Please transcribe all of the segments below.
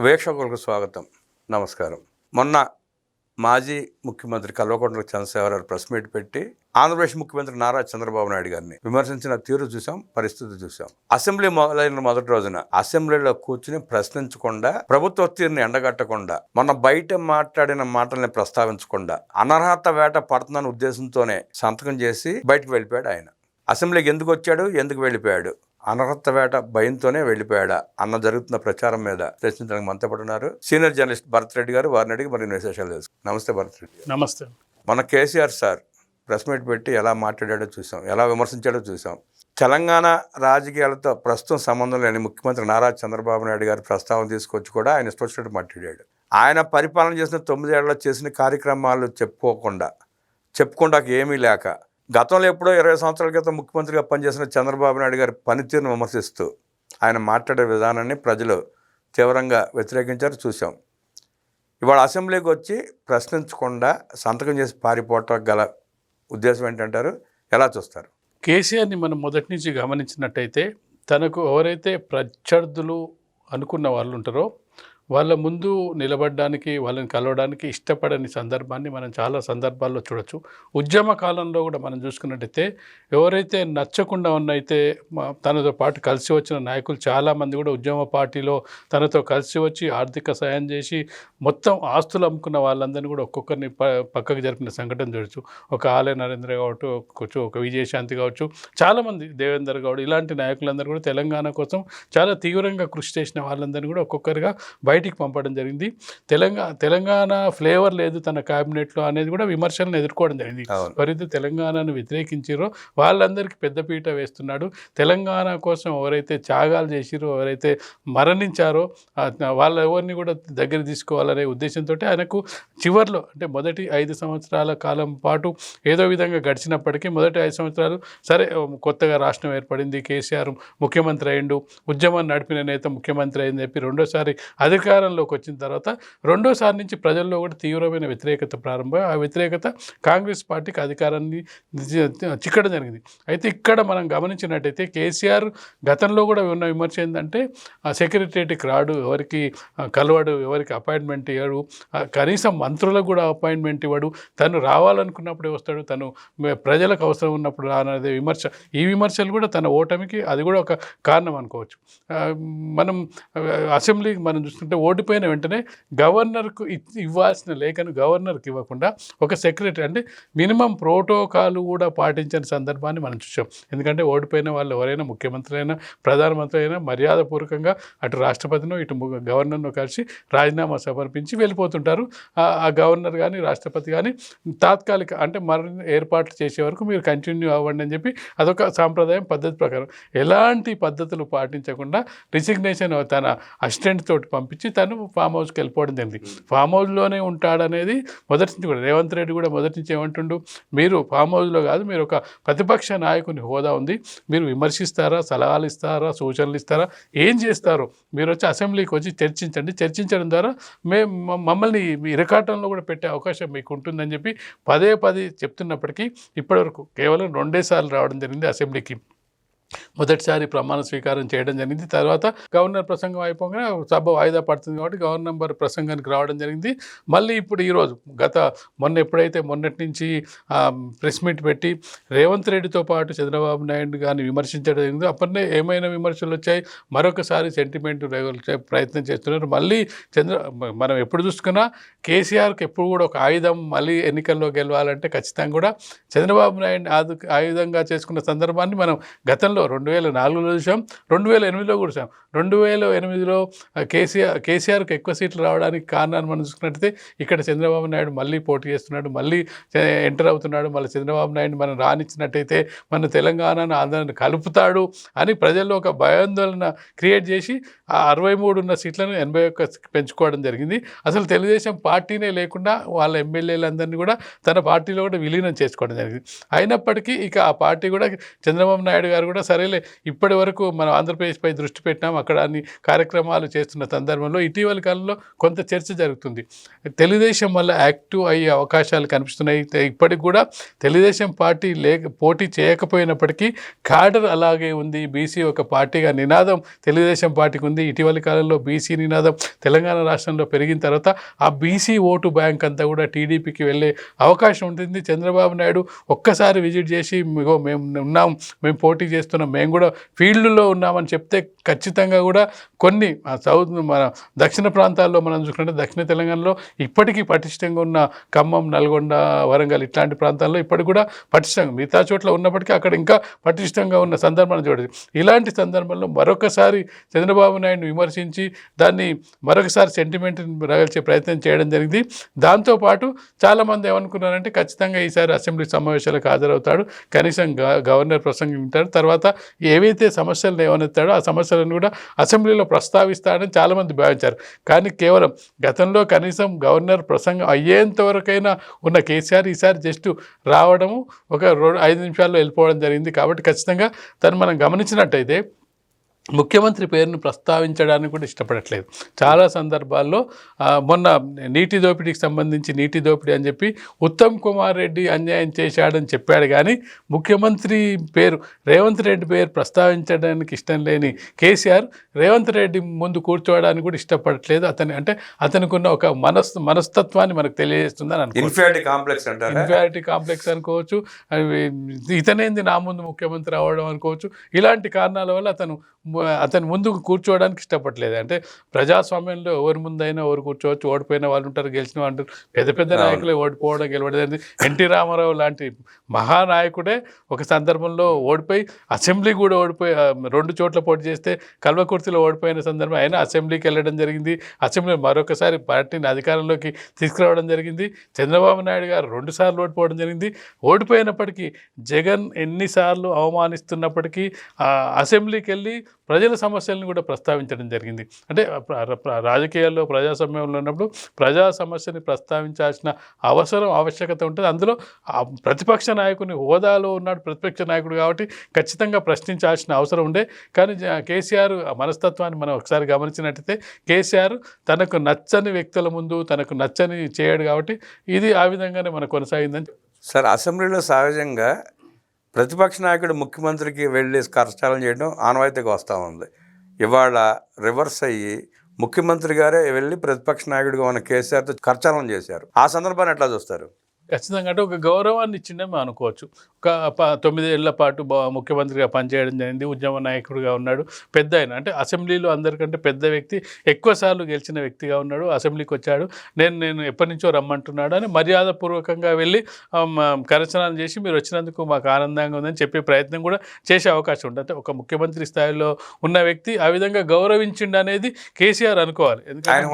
వీక్షకులకు స్వాగతం. నమస్కారం. మొన్న మాజీ ముఖ్యమంత్రి కల్వకుంట్ల చంద్రశేఖరరావు ప్రెస్ మీట్ పెట్టి ఆంధ్రప్రదేశ్ ముఖ్యమంత్రి నారా చంద్రబాబు నాయుడు గారిని విమర్శించిన తీరు చూసాం పరిస్థితి చూసాం అసెంబ్లీ మొదలైన మొదటి రోజున అసెంబ్లీలో కూర్చుని ప్రశ్నించకుండా ప్రభుత్వ తీరుని ఎండగట్టకుండా మొన్న బయట మాట్లాడిన మాటల్ని ప్రస్తావించకుండా అనర్హత వేట పడుతుందన్న ఉద్దేశంతోనే సంతకం చేసి బయటకు వెళ్ళిపోయాడు ఆయన. అసెంబ్లీకి ఎందుకు వచ్చాడు? ఎందుకు వెళ్ళిపోయాడు? అనర్హత వేట భయంతోనే వెళ్ళిపోయాడా అన్న జరుగుతున్న ప్రచారం మీద చర్చించడానికి మనతో పాటు ఉన్నారు. సీనియర్ జర్నలిస్ట్ భరత్ రెడ్డి గారు వారిని అడిగి మరిన్ని విశేషాలు తెలుసు నమస్తే భరత్ రెడ్డి. నమస్తే. మన కేసీఆర్ సార్ ప్రెస్ మీట్ పెట్టి ఎలా మాట్లాడాడో చూసాం ఎలా విమర్శించాడో చూసాం. తెలంగాణ రాజకీయాలతో ప్రస్తుతం సంబంధం లేని ముఖ్యమంత్రి నారా చంద్రబాబు నాయుడు గారి ప్రస్తావన తీసుకొచ్చి కూడా ఆయన ఇష్టం వచ్చినట్టు మాట్లాడాడు. ఆయన పరిపాలన చేసిన తొమ్మిదేళ్ళలో చేసిన కార్యక్రమాలు చెప్పుకోకుండా చెప్పుకోవడానికి ఏమీ లేక గతంలో ఎప్పుడో ఇరవై సంవత్సరాల క్రితం ముఖ్యమంత్రిగా పనిచేసిన చంద్రబాబు నాయుడు గారి పనితీరును విమర్శిస్తూ ఆయన మాట్లాడే విధానాన్ని ప్రజలు తీవ్రంగా వ్యతిరేకించారు చూసాం ఇవాళ అసెంబ్లీకి వచ్చి ప్రశ్నించకుండా సంతకం చేసి పారిపోవటం గల ఉద్దేశం ఏంటంటారు? ఎలా చూస్తారు? కేసీఆర్ని మనం మొదటి నుంచి గమనించినట్టయితే తనకు ఎవరైతే ప్రత్యర్థులు అనుకున్న వాళ్ళు ఉంటారో వాళ్ళ ముందు నిలబడడానికి వాళ్ళని కలవడానికి ఇష్టపడని సందర్భాన్ని మనం చాలా సందర్భాల్లో చూడొచ్చు. ఉద్యమ కాలంలో కూడా మనం చూసుకున్నట్టయితే ఎవరైతే నచ్చకుండా ఉన్నైతే తనతో పాటు కలిసి వచ్చిన నాయకులు చాలామంది కూడా ఉద్యమ పార్టీలో తనతో కలిసి వచ్చి ఆర్థిక సాయం చేసి మొత్తం ఆస్తులు అమ్ముకున్న వాళ్ళందరినీ కూడా ఒక్కొక్కరిని పక్కకు జరిపిన సంఘటన చూడొచ్చు. ఒక ఆలయ నరేంద్ర కావచ్చు కొంచెం ఒక విజయశాంతి కావచ్చు. చాలామంది దేవేందర్ గౌడ్ ఇలాంటి నాయకులందరూ కూడా తెలంగాణ కోసం చాలా తీవ్రంగా కృషి చేసిన వాళ్ళందరినీ కూడా ఒక్కొక్కరిగా బయటికి పంపడం జరిగింది. తెలంగాణ తెలంగాణ ఫ్లేవర్ లేదు తన క్యాబినెట్లో అనేది కూడా విమర్శలను ఎదుర్కోవడం జరిగింది. ఎవరైతే తెలంగాణను వ్యతిరేకించారో వాళ్ళందరికీ పెద్దపీట వేస్తున్నాడు. తెలంగాణ కోసం ఎవరైతే త్యాగాలు చేసిరో ఎవరైతే మరణించారో వాళ్ళ ఎవరిని కూడా దగ్గర తీసుకోవాలనే ఉద్దేశంతో ఆయనకు చివర్లో అంటే మొదటి ఐదు సంవత్సరాల కాలం పాటు ఏదో విధంగా గడిచినప్పటికీ మొదటి ఐదు సంవత్సరాలు సరే కొత్తగా రాష్ట్రం ఏర్పడింది. కేసీఆర్ ముఖ్యమంత్రి అయిండు ఉద్యమం నడిపిన నేత ముఖ్యమంత్రి అయింది చెప్పి రెండోసారి అధికారంలోకి వచ్చిన తర్వాత రెండోసారి నుంచి ప్రజల్లో కూడా తీవ్రమైన వ్యతిరేకత ప్రారంభం. ఆ వ్యతిరేకత కాంగ్రెస్ పార్టీకి అధికారాన్ని చిక్కడం జరిగింది. అయితే ఇక్కడ మనం గమనించినట్టయితే కేసీఆర్ గతంలో కూడా ఉన్న విమర్శ ఏంటంటే ఆ సెక్రటరియట్కి రాడు ఎవరికి కలవాడు కలవడు ఎవరికి అపాయింట్మెంట్ ఇవ్వడు కనీసం మంత్రులకు కూడా అపాయింట్మెంట్ ఇవ్వడు. తను రావాలనుకున్నప్పుడే వస్తాడు తను ప్రజలకు అవసరం ఉన్నప్పుడు రానదే విమర్శ. ఈ విమర్శలు కూడా తన ఓటమికి అది కూడా ఒక కారణం అనుకోవచ్చు. మనం అసెంబ్లీ అసెంబ్లీకి మనం అంటే ఓడిపోయిన వెంటనే గవర్నర్కు ఇవ్వాల్సిన లేఖను గవర్నర్కి ఇవ్వకుండా ఒక సెక్రటరీ అంటే మినిమం ప్రోటోకాల్ కూడా పాటించని సందర్భాన్ని మనం చూసాం ఎందుకంటే ఓడిపోయిన వాళ్ళు ఎవరైనా ముఖ్యమంత్రి అయినా ప్రధానమంత్రి అయినా మర్యాదపూర్వకంగా అటు రాష్ట్రపతిను ఇటు గవర్నర్ను కలిసి రాజీనామా సమర్పించి వెళ్ళిపోతుంటారు. ఆ ఆ గవర్నర్ కానీ రాష్ట్రపతి కానీ తాత్కాలిక అంటే మరిన్ని ఏర్పాట్లు చేసే వరకు మీరు కంటిన్యూ అవ్వండి అని చెప్పి అదొక సాంప్రదాయం పద్ధతి ప్రకారం. ఎలాంటి పద్ధతులు పాటించకుండా రిసిగ్నేషన్ తన అసిస్టెంట్ తోటి పంపించి తను ఫామ్ హౌస్కి వెళ్ళిపోవడం జరిగింది. ఫామ్ హౌస్లోనే ఉంటాడనేది మొదటి నుంచి కూడా రేవంత్ రెడ్డి కూడా మొదటి నుంచి ఏమంటుండు మీరు ఫామ్ హౌస్లో కాదు మీరు ఒక ప్రతిపక్ష నాయకుని హోదా ఉంది. మీరు విమర్శిస్తారా సలహాలు ఇస్తారా సూచనలు ఇస్తారా ఏం చేస్తారో? మీరు వచ్చి అసెంబ్లీకి వచ్చి చర్చించండి. చర్చించడం ద్వారా మేము మమ్మల్ని మీ ఇరకాటంలో కూడా పెట్టే అవకాశం మీకు ఉంటుందని చెప్పి పదే పదే చెప్తున్నప్పటికీ ఇప్పటివరకు కేవలం రెండే సార్లు రావడం జరిగింది అసెంబ్లీకి మొదటిసారి ప్రమాణ స్వీకారం చేయడం జరిగింది. తర్వాత గవర్నర్ ప్రసంగం అయిపోగానే సభ వాయిదా పడుతుంది కాబట్టి గవర్నర్ ప్రసంగానికి రావడం జరిగింది. మళ్ళీ ఇప్పుడు ఈరోజు గత మొన్న ఎప్పుడైతే మొన్నటి నుంచి ప్రెస్ మీట్ పెట్టి రేవంత్ రెడ్డితో పాటు చంద్రబాబు నాయుడు గారిని విమర్శించడం జరిగింది. అప్పటినే ఏమైనా విమర్శలు వచ్చాయి? మరొకసారి సెంటిమెంట్ రేగొల్చే ప్రయత్నం చేస్తున్నారు. మళ్ళీ చంద్ర మనం ఎప్పుడు చూసుకున్నా కేసీఆర్కి ఎప్పుడు కూడా ఒక ఆయుధం మళ్ళీ ఎన్నికల్లో గెలవాలంటే ఖచ్చితంగా కూడా చంద్రబాబు నాయుడు ఆయుధంగా చేసుకున్న సందర్భాన్ని మనం గతంలో రెండు వేల నాలుగులో చూసాం రెండు వేల ఎనిమిదిలో కూడా చూసాం. రెండు వేల ఎనిమిదిలో కేసీఆర్ కేసీఆర్కి ఎక్కువ సీట్లు రావడానికి కారణాన్ని మనం చూసుకున్నట్టయితే ఇక్కడ చంద్రబాబు నాయుడు మళ్ళీ పోటీ చేస్తున్నాడు మళ్ళీ ఎంటర్ అవుతున్నాడు మళ్ళీ చంద్రబాబు నాయుడు మనం రానిచ్చినట్టయితే మన తెలంగాణను ఆంధ్రాన్ని కలుపుతాడు అని ప్రజల్లో ఒక భయాందోళన క్రియేట్ చేసి ఆ అరవై మూడు ఉన్న సీట్లను ఎనభై ఒక్క పెంచుకోవడం జరిగింది. అసలు తెలుగుదేశం పార్టీనే లేకుండా వాళ్ళ ఎమ్మెల్యేలందరినీ కూడా తన పార్టీలో కూడా విలీనం చేసుకోవడం జరిగింది. అయినప్పటికీ ఇక ఆ పార్టీ కూడా చంద్రబాబు నాయుడు గారు కూడా సరేలే ఇప్పటి వరకు మనం ఆంధ్రప్రదేశ్పై దృష్టి పెట్టినాం అక్కడ అన్ని కార్యక్రమాలు చేస్తున్న సందర్భంలో ఇటీవలి కాలంలో కొంత చర్చ జరుగుతుంది. తెలుగుదేశం వల్ల యాక్టివ్ అయ్యే అవకాశాలు కనిపిస్తున్నాయి. ఇప్పటికి కూడా తెలుగుదేశం పార్టీ లేక పోటీ చేయకపోయినప్పటికీ కాడర్ అలాగే ఉంది. బీసీ ఒక పార్టీగా నినాదం తెలుగుదేశం పార్టీకి ఉంది. ఇటీవలి కాలంలో బీసీ నినాదం తెలంగాణ రాష్ట్రంలో పెరిగిన తర్వాత ఆ బీసీ ఓటు బ్యాంక్ అంతా కూడా టీడీపీకి వెళ్ళే అవకాశం ఉంటుంది. చంద్రబాబు నాయుడు ఒక్కసారి విజిట్ చేసి మేము ఉన్నాం మేము పోటీ చేస్తున్నాం మేము కూడా ఫీల్డ్లో ఉన్నామని చెప్తే ఖచ్చితంగా కూడా కొన్ని సౌత్ మన దక్షిణ ప్రాంతాల్లో మనం చూసుకుంటే దక్షిణ తెలంగాణలో ఇప్పటికీ పటిష్టంగా ఉన్న ఖమ్మం నల్గొండ వరంగల్ ఇట్లాంటి ప్రాంతాల్లో ఇప్పటికి కూడా పటిష్టంగా మిగతా చోట్ల ఉన్నప్పటికీ అక్కడ ఇంకా పటిష్టంగా ఉన్న సందర్భాన్ని చూడదు ఇలాంటి సందర్భంలో మరొకసారి చంద్రబాబు నాయుడుని విమర్శించి దాన్ని మరొకసారి సెంటిమెంట్ రగల్చే ప్రయత్నం చేయడం జరిగింది. దాంతోపాటు చాలామంది ఏమనుకున్నారంటే ఖచ్చితంగా ఈసారి అసెంబ్లీ సమావేశాలకు హాజరవుతాడు. కనీసం గ- గవర్నర్ ప్రసంగం వింటాడు. తర్వాత ఏవైతే సమస్యలు ఏమనెత్తాడో ఆ సమస్యలను కూడా అసెంబ్లీలో ప్రస్తావిస్తాడని చాలామంది భావించారు. కానీ కేవలం గతంలో కనీసం గవర్నర్ ప్రసంగం అయ్యేంత వరకైనా ఉన్న కేసీఆర్ ఈసారి జస్ట్ రావడము ఒక రెండు ఐదు నిమిషాల్లో వెళ్ళిపోవడం జరిగింది. కాబట్టి ఖచ్చితంగా తను మనం గమనించినట్టయితే ముఖ్యమంత్రి పేరును ప్రస్తావించడానికి కూడా ఇష్టపడట్లేదు. చాలా సందర్భాల్లో మొన్న నీటి దోపిడీకి సంబంధించి నీటి దోపిడీ అని చెప్పి ఉత్తమ్ కుమార్ రెడ్డి అన్యాయం చేశాడని చెప్పాడు. కానీ ముఖ్యమంత్రి పేరు రేవంత్ రెడ్డి పేరు ప్రస్తావించడానికి ఇష్టం లేని కేసీఆర్ రేవంత్ రెడ్డి ముందు కూర్చోవడానికి కూడా ఇష్టపడట్లేదు. అతని అంటే అతనికి ఉన్న ఒక మనస్ మనస్తత్వాన్ని మనకు తెలియజేస్తుందని అనుకో ఇన్ఫియారిటీ కాంప్లెక్స్ అంటారా? ఇన్ఫారిటీ కాంప్లెక్స్ అనుకోవచ్చు. ఇతనేంది నా ముందు ముఖ్యమంత్రి అవ్వడం అనుకోవచ్చు. ఇలాంటి కారణాల వల్ల అతను అతను ముందుకు కూర్చోవడానికి ఇష్టపడలేదు. అంటే ప్రజాస్వామ్యంలో ఎవరి ముందైనా ఎవరు కూర్చోవచ్చు ఓడిపోయిన వాళ్ళు ఉంటారు గెలిచిన వాళ్ళు పెద్ద పెద్ద. నాయకులే ఓడిపోవడం గెలవడం ఎన్టీ రామారావు లాంటి మహానాయకుడే ఒక సందర్భంలో ఓడిపోయి అసెంబ్లీ కూడా ఓడిపోయి రెండు చోట్ల పోటీ చేస్తే కల్వకుర్తిలో ఓడిపోయిన సందర్భం అయినా అసెంబ్లీకి వెళ్ళడం జరిగింది. అసెంబ్లీ మరొకసారి పార్టీని అధికారంలోకి తీసుకురావడం జరిగింది. చంద్రబాబు నాయుడు గారు రెండు సార్లు ఓడిపోవడం జరిగింది. ఓడిపోయినప్పటికీ జగన్ ఎన్నిసార్లు అవమానిస్తున్నప్పటికీ అసెంబ్లీకి వెళ్ళి ప్రజల సమస్యలను కూడా ప్రస్తావించడం జరిగింది. అంటే రాజకీయాల్లో ప్రజాస్వామ్యంలో ఉన్నప్పుడు ప్రజా సమస్యని ప్రస్తావించాల్సిన అవసరం ఆవశ్యకత ఉంటుంది. అందులో ప్రతిపక్ష నాయకుని హోదాలో ఉన్నాడు ప్రతిపక్ష నాయకుడు కాబట్టి ఖచ్చితంగా ప్రశ్నించాల్సిన అవసరం ఉండే. కానీ కేసీఆర్ ఆ మనస్తత్వాన్ని మనం ఒకసారి గమనించినట్టయితే కేసీఆర్ తనకు నచ్చని వ్యక్తుల ముందు తనకు నచ్చని చేయడు కాబట్టి ఇది ఆ విధంగానే మనకు కొనసాగిందని సార్ అసెంబ్లీలో సహజంగా ప్రతిపక్ష నాయకుడు ముఖ్యమంత్రికి వెళ్ళి కరచాలం చేయడం ఆనవాయితీగా వస్తూ ఉంది. ఇవాళ రివర్స్ అయ్యి ముఖ్యమంత్రి గారే వెళ్ళి ప్రతిపక్ష నాయకుడిగా ఉన్న కేసీఆర్తో కరచాలం చేశారు. ఆ సందర్భాన్ని ఎట్లా చూస్తారు? ఖచ్చితంగా. అంటే ఒక గౌరవాన్ని ఇచ్చిండే అనుకోవచ్చు. ఒక ప తొమ్మిది ఏళ్ళ పాటు బా- ముఖ్యమంత్రిగా పనిచేయడం జరిగింది ఉద్యమ నాయకుడిగా ఉన్నాడు పెద్ద ఆయన. అంటే అసెంబ్లీలో అందరికంటే పెద్ద వ్యక్తి ఎక్కువసార్లు గెలిచిన వ్యక్తిగా ఉన్నాడు అసెంబ్లీకి వచ్చాడు. నేను నేను ఎప్పటి నుంచో రమ్మంటున్నాడు అని మర్యాదపూర్వకంగా వెళ్ళి కరచనాలు చేసి మీరు వచ్చినందుకు మాకు ఆనందంగా ఉందని చెప్పే ప్రయత్నం కూడా చేసే అవకాశం ఉంటుంది అంటే ఒక ముఖ్యమంత్రి స్థాయిలో ఉన్న వ్యక్తి ఆ విధంగా గౌరవించిండు అనేది కేసీఆర్ అనుకోవాలి. ఎందుకంటే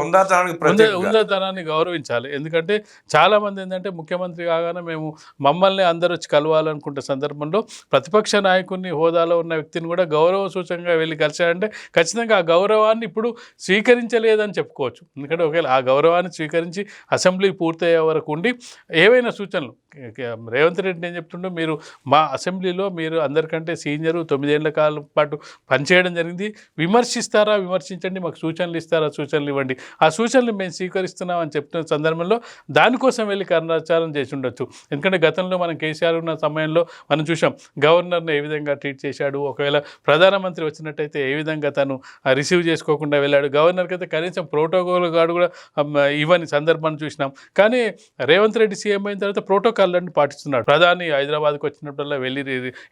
ఉంద ఉందతనాన్ని గౌరవించాలి. ఎందుకంటే చాలా మంది ఏంటంటే ముఖ్యమంత్రి కాగానే మేము మమ్మల్ని అందరూ వచ్చి కలవాలనుకుంటే సందర్భంలో ప్రతిపక్ష నాయకుడిని హోదాలో ఉన్న వ్యక్తిని కూడా గౌరవ సూచకంగా వెళ్ళి కలిశాడంటే ఖచ్చితంగా ఆ గౌరవాన్ని ఇప్పుడు స్వీకరించలేదని చెప్పుకోవచ్చు. ఎందుకంటే ఒకవేళ ఆ గౌరవాన్ని స్వీకరించి అసెంబ్లీ పూర్తయ్యే వరకు ఉండి ఏవైనా సూచనలు రేవంత్ రెడ్డి ఏం చెప్తుండో మీరు మా అసెంబ్లీలో మీరు అందరికంటే సీనియర్ తొమ్మిదేళ్ళ కాలం పాటు పనిచేయడం జరిగింది. విమర్శిస్తారా విమర్శించండి మాకు సూచనలు ఇస్తారా సూచనలు ఇవ్వండి. ఆ సూచనలు మేము స్వీకరిస్తున్నాం అని చెప్తున్న సందర్భంలో దానికోసం వెళ్ళి కర్ణాచారం చేసి ఉండొచ్చు. ఎందుకంటే గతంలో మనం కేసీఆర్ ఉన్న సమయంలో మనం చూసాం గవర్నర్ని ఏ విధంగా ట్రీట్ చేశాడు ఒకవేళ ప్రధానమంత్రి వచ్చినట్టయితే ఏ విధంగా తను రిసీవ్ చేసుకోకుండా వెళ్ళాడు. గవర్నర్కి అయితే కనీసం ప్రోటోకాల్ గాడు కూడా ఇవ్వని సందర్భాన్ని చూసినాం. కానీ రేవంత్ రెడ్డి సీఎం అయిన తర్వాత ప్రోటోకాల్లన్నీ పాటిస్తున్నాడు. ప్రధాని హైదరాబాద్కి వచ్చినప్పుడల్లా వెళ్ళి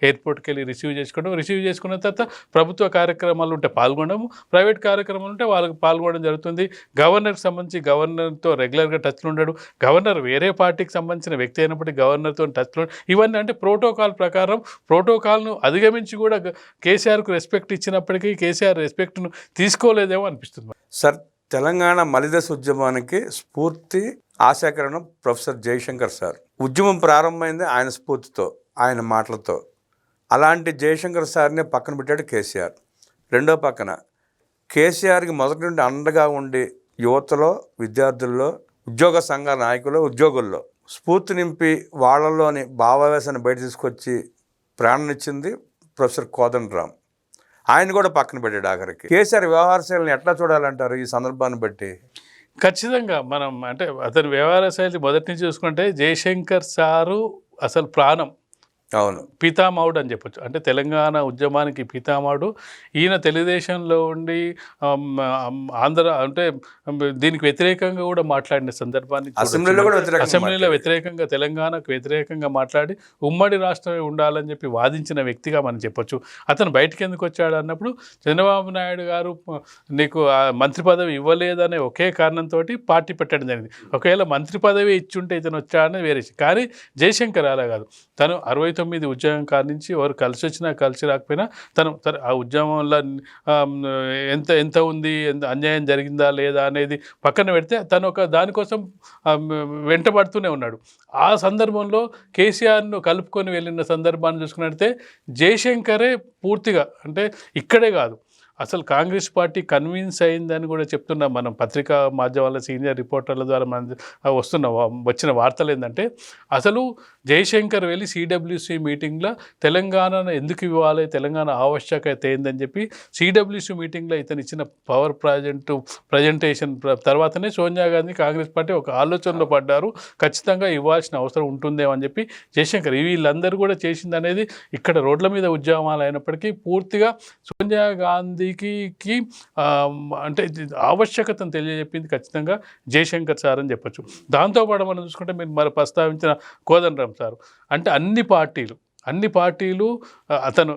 ఎయిర్పోర్ట్కి వెళ్ళి రిసీవ్ చేసుకోవడం రిసీవ్ చేసుకున్న తర్వాత ప్రభుత్వ కార్యక్రమాలు ఉంటే పాల్గొనడం ప్రైవేట్ కార్యక్రమాలు ఉంటే వాళ్ళకి పాల్గొనడం జరుగుతుంది. గవర్నర్కి సంబంధించి గవర్నర్తో రెగ్యులర్గా టచ్లో ఉండడు. గవర్నర్ వేరే పార్టీకి సంబంధించిన వ్యక్తి అయినప్పటికీ గవర్నర్తో టచ్లో ఇవన్నీ అంటే ప్రోటోకాల్ ప్రకారం ప్రోటోకాల్ను అధిగమించి కూడా కేసీఆర్కు రెస్పెక్ట్ ఇచ్చినప్పటికీ కేసీఆర్ రెస్పెక్ట్ను తీసుకోలేదేమో అనిపిస్తుంది. సార్ తెలంగాణ మలిదశ ఉద్యమానికి స్ఫూర్తి ఆశాకరణం ప్రొఫెసర్ జయశంకర్ సార్. ఉద్యమం ప్రారంభమైంది ఆయన స్ఫూర్తితో ఆయన మాటలతో. అలాంటి జయశంకర్ సార్ని పక్కన పెట్టాడు కేసీఆర్. రెండో పక్కన కేసీఆర్కి మొదటి నుండి అండగా ఉండి యువతలో విద్యార్థుల్లో ఉద్యోగ సంఘ నాయకులు ఉద్యోగుల్లో స్ఫూర్తి నింపి వాళ్ళలోని భావావేశాన్ని బయట తీసుకొచ్చి ప్రాణనిచ్చింది ప్రొఫెసర్ కోదండరామ్. ఆయన కూడా పక్కన పెట్టాడు ఆఖరికి. కేసీఆర్ వ్యవహార శైలిని ఎట్లా చూడాలంటారు ఈ సందర్భాన్ని బట్టి? ఖచ్చితంగా మనం అంటే అతని వ్యవహార శైలి మొదటి నుంచి చూసుకుంటే జయశంకర్ సారు అసలు ప్రాణం. అవును పితామహుడు అని చెప్పొచ్చు అంటే తెలంగాణ ఉద్యమానికి పితామహుడు ఈయన తెలుగుదేశంలో ఉండి ఆంధ్ర అంటే దీనికి వ్యతిరేకంగా కూడా మాట్లాడిన సందర్భాన్ని. అసెంబ్లీలో కూడా వ్యతిరేకంగా అసెంబ్లీలో మాట్లాడాడు. వ్యతిరేకంగా తెలంగాణకు వ్యతిరేకంగా మాట్లాడి ఉమ్మడి రాష్ట్రమే ఉండాలని చెప్పి వాదించిన వ్యక్తిగా మనం చెప్పొచ్చు అతను బయటికి ఎందుకు వచ్చాడు అన్నప్పుడు చంద్రబాబు నాయుడు గారు నీకు మంత్రి పదవి ఇవ్వలేదనే ఒకే కారణంతో పార్టీ పెట్టడం జరిగింది ఒకవేళ మంత్రి పదవి ఇచ్చుంటే ఇతను వచ్చాడని వేరే. కానీ జయశంకర్ అలా కాదు తను అరవై తొమ్మిది ఉద్యోగం కాడి నుంచి ఎవరు కలిసి వచ్చినా కలిసి రాకపోయినా తను ఆ ఉద్యమంలో ఎంత ఎంత ఉంది ఎంత అన్యాయం జరిగిందా లేదా అనేది పక్కన పెడితే తను ఒక దానికోసం వెంటబడుతూనే ఉన్నాడు. ఆ సందర్భంలో కేసీఆర్ను కలుపుకొని వెళ్ళిన సందర్భాన్ని చూసుకున్నట్టే జయశంకరే పూర్తిగా అంటే ఇక్కడే కాదు అసలు కాంగ్రెస్ పార్టీ కన్విన్స్ అయిందని కూడా చెప్తున్నాం మనం. పత్రికా మాధ్యమాల సీనియర్ రిపోర్టర్ల ద్వారా మన వస్తున్న వచ్చిన వార్తలు ఏంటంటే అసలు జయశంకర్ వెళ్ళి సిడబ్ల్యూసి మీటింగ్లో తెలంగాణను ఎందుకు ఇవ్వాలి తెలంగాణ ఆవశ్యకత ఏందని చెప్పి సిడబ్ల్యూసి మీటింగ్లో ఇతను ఇచ్చిన పవర్ ప్రాజెంట్ ప్రజెంటేషన్ తర్వాతనే సోనియా గాంధీ కాంగ్రెస్ పార్టీ ఒక ఆలోచనలో పడ్డారు. ఖచ్చితంగా ఇవ్వాల్సిన అవసరం ఉంటుందేమో అని చెప్పి జయశంకర్ వీళ్ళందరూ కూడా చేసింది అనేది ఇక్కడ రోడ్ల మీద ఉద్యమాలు అయినప్పటికీ పూర్తిగా సోనియా గాంధీ కి, అంటే ఆవశ్యకతను తెలియజెప్పింది ఖచ్చితంగా జయశంకర్ సార్ అని చెప్పొచ్చు. దాంతోపాటు మనం చూసుకుంటే మీరు మరి ప్రస్తావించిన కోదండరామ్ సార్. అంటే అన్ని పార్టీలు అన్ని పార్టీలు అతను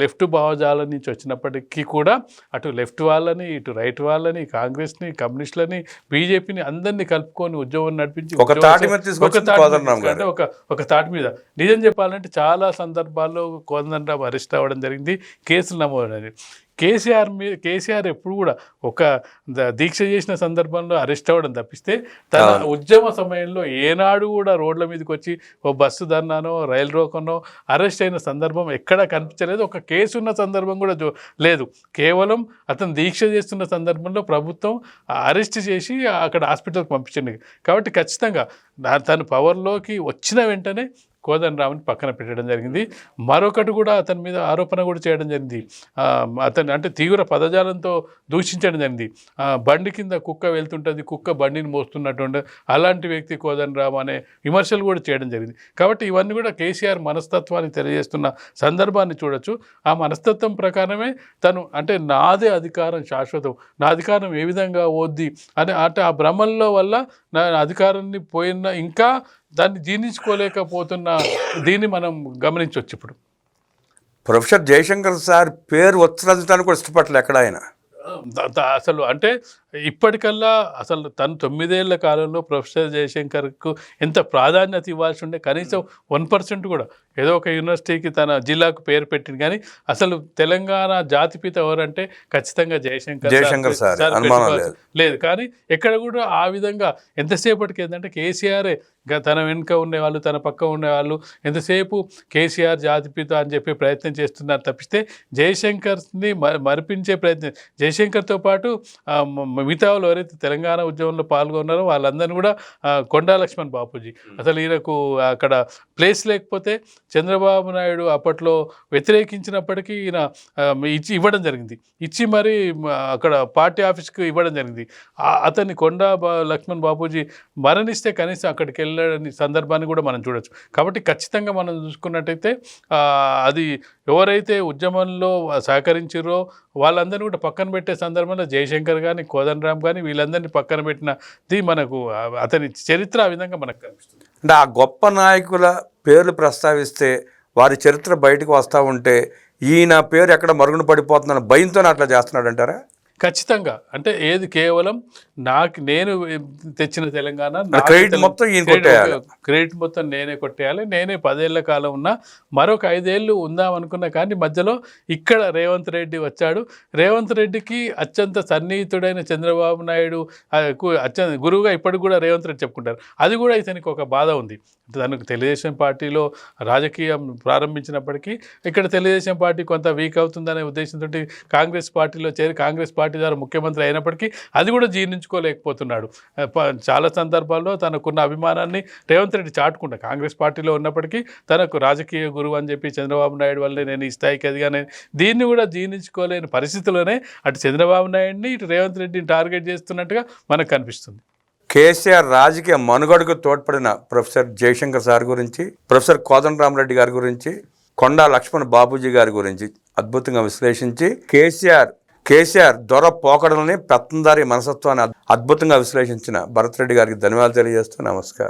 లెఫ్ట్ భావజాలం నుంచి వచ్చినప్పటికీ కూడా అటు లెఫ్ట్ వాళ్ళని ఇటు రైట్ వాళ్ళని కాంగ్రెస్ని కమ్యూనిస్టులని బీజేపీని అందరినీ కలుపుకొని ఉద్యమం నడిపించి ఒక తాటి మీద ఒక తాటి మీద కోదండరామ్ గారు. అంటే ఒక ఒక తాటి మీద. నిజం చెప్పాలంటే చాలా సందర్భాల్లో కోదండరామ్ అరెస్ట్ అవ్వడం జరిగింది కేసులు నమోదైనది కేసీఆర్ మీద కేసీఆర్ ఎప్పుడు కూడా ఒక దీక్ష చేసిన సందర్భంలో అరెస్ట్ అవ్వడం తప్పిస్తే తన. ఉద్యమ సమయంలో ఏనాడు కూడా రోడ్ల మీదకి వచ్చి ఓ బస్సు ధర్నానో రైలు రోకనో అరెస్ట్ అయిన సందర్భం ఎక్కడా కనిపించలేదు. ఒక కేసు ఉన్న సందర్భం కూడా లేదు. కేవలం అతను దీక్ష చేస్తున్న సందర్భంలో ప్రభుత్వం అరెస్ట్ చేసి అక్కడ హాస్పిటల్కి పంపించింది. కాబట్టి ఖచ్చితంగా తను పవర్లోకి వచ్చిన వెంటనే కోదండరామ్ని పక్కన పెట్టడం జరిగింది. మరొకటి కూడా అతని మీద ఆరోపణ కూడా చేయడం జరిగింది. అతను అంటే తీవ్ర పదజాలంతో దూషించడం జరిగింది. బండి కింద కుక్క వెళ్తుంటుంది కుక్క బండిని మోస్తున్నటువంటి అలాంటి వ్యక్తి కోదండరామ్ అనే విమర్శలు కూడా చేయడం జరిగింది. కాబట్టి ఇవన్నీ కూడా కేసీఆర్ మనస్తత్వాన్ని తెలియజేస్తున్న సందర్భాన్ని చూడొచ్చు. ఆ మనస్తత్వం ప్రకారమే తను అంటే నాదే అధికారం శాశ్వతం. నా అధికారం ఏ విధంగా ఓద్ది అని అంటే ఆ భ్రమల్లో వల్ల నా అధికారాన్ని పోయిన ఇంకా దాన్ని జీర్ణించుకోలేకపోతున్న దీన్ని మనం గమనించవచ్చు ఇప్పుడు. ప్రొఫెసర్ జయశంకర్ సార్ పేరు ఉచ్చరించడానికి కూడా ఇష్టపడలే ఎక్కడ ఆయన. అసలు అంటే ఇప్పటికల్లా అసలు తను తొమ్మిదేళ్ళ కాలంలో ప్రొఫెసర్ జయశంకర్కు ఎంత ప్రాధాన్యత ఇవ్వాల్సి ఉండే కనీసం వన్ పర్సెంట్ కూడా. ఏదో ఒక యూనివర్సిటీకి తన జిల్లాకు పేరు పెట్టింది కానీ అసలు తెలంగాణ జాతిపిత ఎవరంటే ఖచ్చితంగా జయశంకర్ జయశంకర్ సార్, లేదు. కానీ ఎక్కడ కూడా ఆ విధంగా ఎంతసేపటికి ఏంటంటే కేసీఆర్ తన వెనుక ఉండేవాళ్ళు తన పక్క ఉండేవాళ్ళు ఎంతసేపు కేసీఆర్ జాతిపిత అని చెప్పి ప్రయత్నం చేస్తున్నారు తప్పిస్తే జయశంకర్ని మ- మరిపించే ప్రయత్నం జయశంకర్తో పాటు మిగతా వాళ్ళు ఎవరైతే తెలంగాణ ఉద్యమంలో పాల్గొన్నారో వాళ్ళందరినీ కూడా కొండా లక్ష్మణ్ బాపూజీ. అసలు ఈయనకు అక్కడ ప్లేస్ లేకపోతే చంద్రబాబు నాయుడు అప్పట్లో వ్యతిరేకించినప్పటికీ ఈయన ఇచ్చి ఇవ్వడం జరిగింది. ఇచ్చి మరి అక్కడ పార్టీ ఆఫీస్కి ఇవ్వడం జరిగింది. అతన్ని కొండా లక్ష్మణ్ బాపూజీ మరణిస్తే కనీసం అక్కడికి వెళ్ళని సందర్భాన్ని కూడా మనం చూడొచ్చు. కాబట్టి ఖచ్చితంగా మనం చూసుకున్నట్టయితే అది ఎవరైతే ఉద్యమంలో సహకరించారో వాళ్ళందరినీ కూడా పక్కన పెట్టే సందర్భంలో జయశంకర్ కానీ కోదండరామ్ కానీ వీళ్ళందరినీ పక్కన పెట్టినది మనకు అతని చరిత్ర ఆ విధంగా మనకు కనిపిస్తుంది. అంటే ఆ గొప్ప నాయకుల పేర్లు ప్రస్తావిస్తే వారి చరిత్ర బయటకు వస్తూ ఉంటే ఈయన పేరు ఎక్కడ మరుగున పడిపోతుందన్న భయంతో అట్లా చేస్తున్నాడు అంటారా ఖచ్చితంగా. అంటే ఏది కేవలం నాకు నేను తెచ్చిన తెలంగాణ క్రెడిట్ మొత్తం క్రెడిట్ మొత్తం నేనే కొట్టేయాలి. నేనే పదేళ్ళ కాలం ఉన్నా మరొక ఐదేళ్ళు ఉందాం అనుకున్నా కానీ మధ్యలో ఇక్కడ రేవంత్ రెడ్డి వచ్చాడు. రేవంత్ రెడ్డికి అత్యంత సన్నిహితుడైన చంద్రబాబు నాయుడు అత్యంత గురువుగా ఇప్పటికి కూడా రేవంత్ రెడ్డి చెప్పుకుంటారు. అది కూడా ఇతనికి ఒక బాధ ఉంది. తనకు తెలుగుదేశం పార్టీలో రాజకీయం ప్రారంభించినప్పటికీ ఇక్కడ తెలుగుదేశం పార్టీ కొంత వీక్ అవుతుందనే ఉద్దేశంతో కాంగ్రెస్ పార్టీలో చేరి కాంగ్రెస్ పార్టీ పార్టీ ముఖ్యమంత్రి అయినప్పటికీ అది కూడా జీర్ణించుకోలేకపోతున్నాడు. ప- చాలా సందర్భాల్లో తనకున్న అభిమానాన్ని రేవంత్ రెడ్డి చాటుకుంటా కాంగ్రెస్ పార్టీలో ఉన్నప్పటికీ తనకు రాజకీయ గురువు అని చెప్పి చంద్రబాబు నాయుడు వల్లే నేను ఈ స్థాయికి ఎదిగానే. దీన్ని కూడా జీర్ణించుకోలేని పరిస్థితిలోనే అటు చంద్రబాబు నాయుడిని ఇటు రేవంత్ రెడ్డిని టార్గెట్ చేస్తున్నట్టుగా మనకు కనిపిస్తుంది. కేసీఆర్ రాజకీయ మనుగడకు తోడ్పడిన ప్రొఫెసర్ జయశంకర్ సార్ గురించి ప్రొఫెసర్ కోదండరామరెడ్డి గారి గురించి కొండా లక్ష్మణ్ బాబూజీ గారి గురించి అద్భుతంగా విశ్లేషించి కేసీఆర్ కేసీఆర్ దొర పోకడల్ని పెత్తందారి మనసత్వాన్ని అద్భుతంగా విశ్లేషించిన భరత్ రెడ్డి గారికి ధన్యవాదాలు తెలియజేస్తూ నమస్కారం.